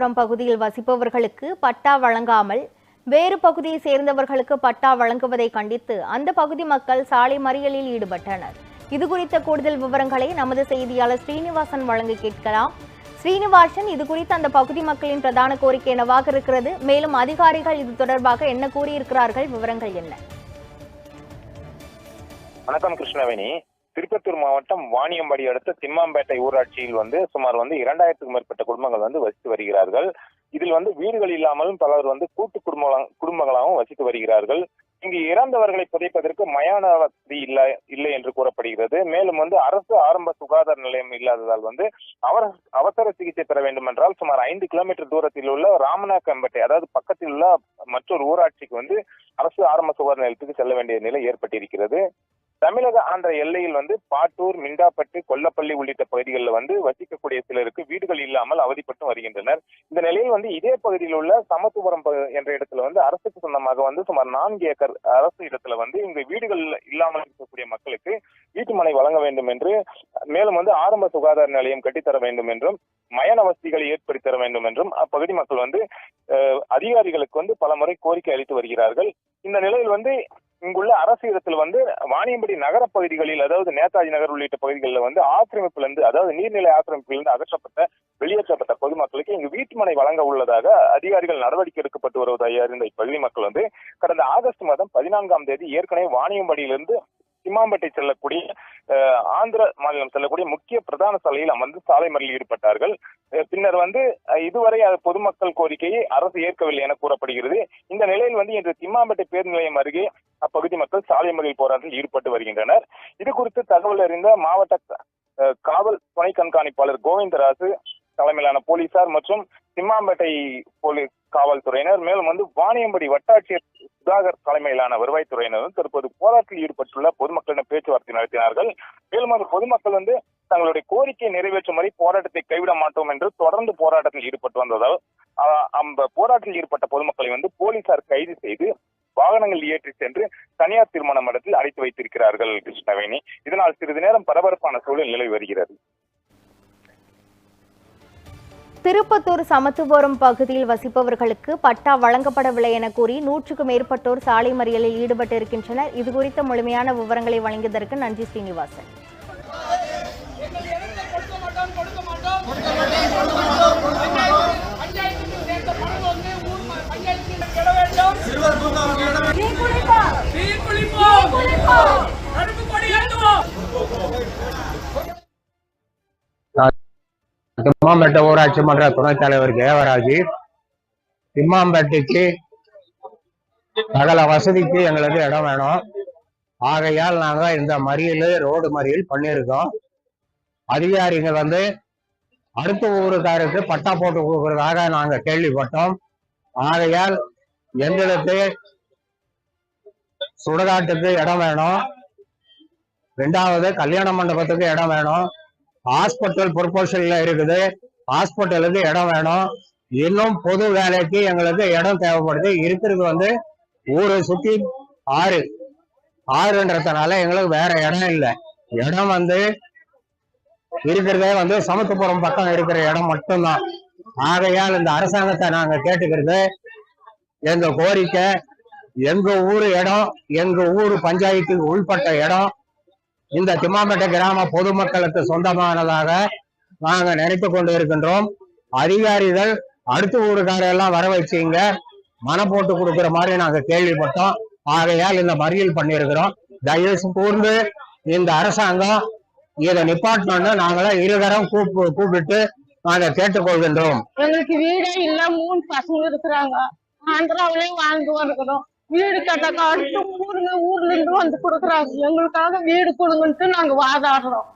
புரம் பகுதியில் வசிப்பவர்களுக்கு பட்டா வழங்காமல் வேறு பகுதியை சேர்ந்தவர்களுக்கு பட்டா வழங்குவதை கண்டித்து அந்த பகுதி மக்கள் சாலை மறியலில் ஈடுபட்டனர். இது குறித்த கூடுதல் விவரங்களை நமது செய்தியாளர் ஸ்ரீனிவாசன் வழங்க கேட்கலாம். ஸ்ரீனிவாசன் இது குறித்து அந்த பகுதி மக்களின் பிரதான கோரிக்கை என்னவாக இருக்கிறது? மேலும் அதிகாரிகள் இது தொடர்பாக என்ன கூறியிருக்கிறார்கள்? விவரங்கள் என்ன? வணக்கம் கிருஷ்ணவேணி. திருப்பத்தூர் மாவட்டம் வாணியம்பாடி அடுத்த திம்மாம்பேட்டை ஊராட்சியில் வந்து சுமார் வந்து இரண்டாயிரத்துக்கும் மேற்பட்ட குடும்பங்கள் வந்து வசித்து வருகிறார்கள். இதில் வந்து வீடுகள் இல்லாமலும் பலர் வந்து கூட்டு குடும்ப குடும்பங்களாகவும் வசித்து வருகிறார்கள். இங்கு இறந்தவர்களை புதைப்பதற்கு மயான வசதி இல்லை இல்லை என்று கூறப்படுகிறது. மேலும் வந்து அரசு ஆரம்ப சுகாதார நிலையம் இல்லாததால் வந்து அவர் அவசர சிகிச்சை பெற வேண்டும் என்றால் சுமார் ஐந்து கிலோமீட்டர் தூரத்தில் உள்ள ராமநாக்கம்பேட்டை அதாவது பக்கத்தில் உள்ள மற்றொரு ஊராட்சிக்கு வந்து அரசு ஆரம்ப சுகாதார நிலையத்துக்கு செல்ல வேண்டிய நிலை ஏற்பட்டிருக்கிறது. தமிழக ஆந்திர எல்லையில் வந்து பாட்டூர் மிண்டாப்பட்டு கொல்லப்பள்ளி உள்ளிட்ட பகுதிகளில் வந்து வசிக்கக்கூடிய சிலருக்கு வீடுகள் இல்லாமல் அவதிப்பட்டு வருகின்றனர். இந்த நிலையில் வந்து இதே பகுதியில் உள்ள சமத்துவரம் பகு- என்ற இடத்துல வந்து அரசுக்கு சொந்தமாக வந்து சுமார் நான்கு ஏக்கர் அரசு இடத்துல வந்து இங்கு வீடுகள் இல்லாமல் இருக்கக்கூடிய மக்களுக்கு வீட்டு மனை வழங்க வேண்டும் என்று மேலும் வந்து ஆரம்ப சுகாதார நிலையம் கட்டித்தர வேண்டும் என்றும் மயண வசதிகளை ஏற்படுத்தி தர வேண்டும் என்றும் அப்பகுதி மக்கள் வந்து அதிகாரிகளுக்கு வந்து பல முறை கோரிக்கை அளித்து வருகிறார்கள். இந்த நிலையில் வந்து இங்குள்ள அரசு இடத்துல வந்து வாணியம்படி நகர பகுதிகளில் அதாவது நேதாஜி நகர் உள்ளிட்ட பகுதிகளில் வந்து ஆக்கிரமிப்புல இருந்து அதாவது நீர்நிலை ஆக்கிரமிப்பிலிருந்து அகற்றப்பட்ட வெளியேற்றப்பட்ட பொதுமக்களுக்கு இங்கு வீட்டுமனை வழங்க உள்ளதாக அதிகாரிகள் நடவடிக்கை எடுக்கப்பட்டு வருவதாக அறிந்த இப்பகுதி மக்கள் வந்து கடந்த ஆகஸ்ட் மாதம் பதினான்காம் தேதி ஏற்கனவே வாணியம்படியிலிருந்து சிம்மாம்பேட்டை செல்லக்கூடிய ஆந்திர மாநிலம் செல்லக்கூடிய முக்கிய பிரதான சாலையில் அமர்ந்து சாலை மறியல் ஈடுபட்டார்கள். பின்னர் வந்து இதுவரை பொதுமக்கள் கோரிக்கையை அரசு ஏற்கவில்லை என கூறப்படுகிறது. இந்த நிலையில் வந்து இன்று திம்மாம்பேட்டை பேருந்து நிலையம் அருகே அப்பகுதி மக்கள் சாலை மறியல் போராட்டத்தில் ஈடுபட்டு வருகின்றனர். இது குறித்து தகவல் அறிந்த மாவட்ட காவல் துணை கண்காணிப்பாளர் கோவிந்தராஜு தலைமையிலான போலீசார் மற்றும் சிம்மாம்பேட்டை போலீஸ் காவல்துறையினர் மேலும் வந்து வாணியம்படி வட்டாட்சியர் சுதாகர் தலைமையிலான வருவாய்த்துறையினரும் தற்போது போராட்டத்தில் ஈடுபட்டுள்ள பொதுமக்களிடம் பேச்சுவார்த்தை நடத்தினார்கள். மேலும் அந்த பொதுமக்கள் வந்து தங்களுடைய கோரிக்கையை நிறைவேற்றும் வரை போராட்டத்தை கைவிட மாட்டோம் என்று தொடர்ந்து போராட்டத்தில் ஈடுபட்டு வந்ததால் அந்த போராட்டத்தில் ஈடுபட்ட பொதுமக்களை வந்து போலீசார் கைது செய்து வாகனங்கள் ஏற்றி சென்று தனியார் திருமண மண்டலத்தில் அடைத்து வைத்திருக்கிறார்கள் கிருஷ்ணவேணி. இதனால் சிறிது நேரம் பரபரப்பான சூழல் நிலவி வருகிறது. திருப்பத்தூர் சமத்துவபுரம் பகுதியில் வசிப்பவர்களுக்கு பட்டா வழங்கப்படவில்லை என கூறி நூற்றுக்கும் மேற்பட்டோர் சாலை மறியலில் ஈடுபட்டிருக்கின்றனர். இது குறித்த முழுமையான விவரங்களை வழங்கியதற்கு நன்றி ஸ்ரீனிவாசன். பஞ்சாயத்துக்கு திம்மாம்பேட்டை ஊராட்சி மன்ற துணைத் தலைவர் தேவராஜ் திம்மாம்பேட்டைக்கு சகல வசதிக்கு எங்களுக்கு இடம் வேணும். ஆகையால் நாங்க இந்த மறியல் ரோடு மறியல் பண்ணியிருக்கோம். அதிகாரிங்க வந்து அடுத்த ஊருக்காருக்கு பட்டா போட்டு கொடுக்கறதாக நாங்க கேள்விப்பட்டோம். ஆகையால் எங்களுக்கு சுடுகாட்டுக்கு இடம் வேணும். ரெண்டாவது கல்யாண மண்டபத்துக்கு இடம் வேணும். ஹாஸ்பிட்டல் ப்ரொபோஷன்ல இருக்குது. ஹாஸ்பிட்டலுக்கு இடம் வேணும். இன்னும் பொது வேலைக்கு எங்களுக்கு இடம் தேவைப்படுது. இருக்கிறது வந்து ஊரை சுத்தி ஆறு. ஆறுன்றதுனால எங்களுக்கு வேற இடம் இல்லை. இடம் வந்து இருக்கிறதே வந்து சமத்துப்புறம் பக்கம் இருக்கிற இடம் மட்டும்தான். ஆகையால் இந்த அரசாங்கத்தை நாங்க கேட்டுக்கிறது எங்க கோரிக்கை எங்க ஊரு இடம் எங்க ஊரு பஞ்சாயத்துக்கு உள்பட்ட இடம். இந்த திமாம்பேட்டை கிராம பொதுமக்களுக்கு சொந்தமானதாக நாங்க நினைத்து கொண்டு இருக்கின்றோம் அதிகாரிகள் அடுத்த ஊருக்காரெல்லாம் வர வச்சுங்க. மன போட்டு கொடுக்கிற மாதிரி நாங்க கேள்விப்பட்டோம். ஆகையால் இந்த மறியல் பண்ணியிருக்கிறோம். தயவு கூர்ந்து இந்த அரசாங்கம் இதை நிப்பாட்டணும்னு நாங்களாம் இருகரம் கூப்பிட்டு நாங்க கேட்டுக்கொள்கின்றோம். எங்களுக்கு வீடே இல்ல மூணு பசங்க இருக்கிறாங்க. ஆந்திராவிலையும் வாழ்ந்து வருகிறோம் வீடு கட்டக்க அடுத்த ஊருங்க ஊர்ல இருந்து வந்து கொடுக்குறாங்க. எங்களுக்காக வீடு கொடுங்கன்ட்டு நாங்க வாதாடுறோம்.